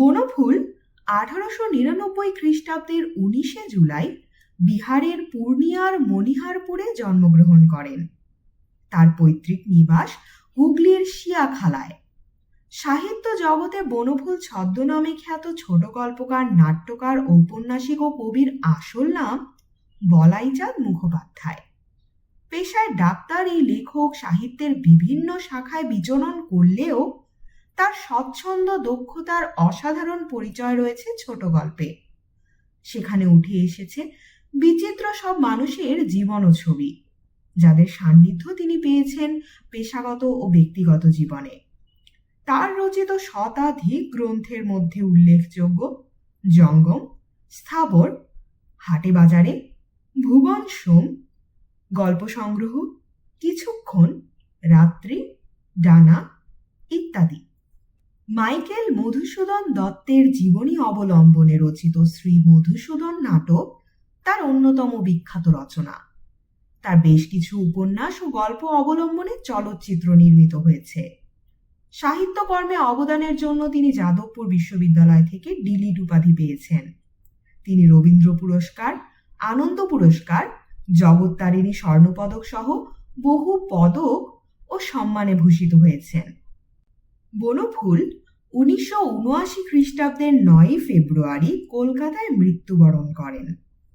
বনফুল আঠারোশো নিরানব্বই খ্রিস্টাব্দের উনিশে জুলাই বিহারের পূর্ণিয়ার মণিহারপুরে জন্মগ্রহণ করেন। তার পৈতৃক নিবাস হুগলির শিয়াখালায়। সাহিত্য জগতে বনফুল ছদ্মনামে খ্যাত ছোট গল্পকার, নাট্যকার, ঔপন্যাসিক ও কবির আসল নাম বলাইচাঁদ মুখোপাধ্যায়। পেশায় ডাক্তার এই লেখক, সাহিত্যের বিভিন্ন শাখায় বিচরণ করলেও তার স্বচ্ছন্দ, দক্ষতার অসাধারণ পরিচয় রয়েছে ছোট গল্পে। সেখানে উঠে এসেছে বিচিত্র সব মানুষের জীবন ও ছবি, যাদের সান্নিধ্য তিনি পেয়েছেন পেশাগত ও ব্যক্তিগত জীবনে। তার রচিত শতাধিক গ্রন্থের মধ্যে উল্লেখযোগ্য জঙ্গম, স্থাবর হাটে বাজারে ভুবন সোম, গল্প সংগ্রহ, কিছুক্ষণ, রাত্রি, ডানা ইত্যাদি। মাইকেল মধুসূদন দত্তের জীবনী অবলম্বনে রচিত শ্রী মধুসূদন নাটক তার অন্যতম বিখ্যাত রচনা। তার বেশ কিছু উপন্যাস ও গল্প অবলম্বনে চলচ্চিত্র নির্মিত হয়েছে। সাহিত্যকর্মে অবদানের জন্য তিনি যাদবপুর বিশ্ববিদ্যালয় থেকে ডিলিট উপাধি পেয়েছেন। তিনি রবীন্দ্র পুরস্কার, আনন্দ পুরস্কার, জগত্তারিণী স্বর্ণপদক সহ বহু পদক ও সম্মানে ভূষিত হয়েছেন। বনফুল উনিশশো উনআশি খ্রিস্টাব্দের নয়ই ফেব্রুয়ারি কলকাতায় মৃত্যুবরণ করেন।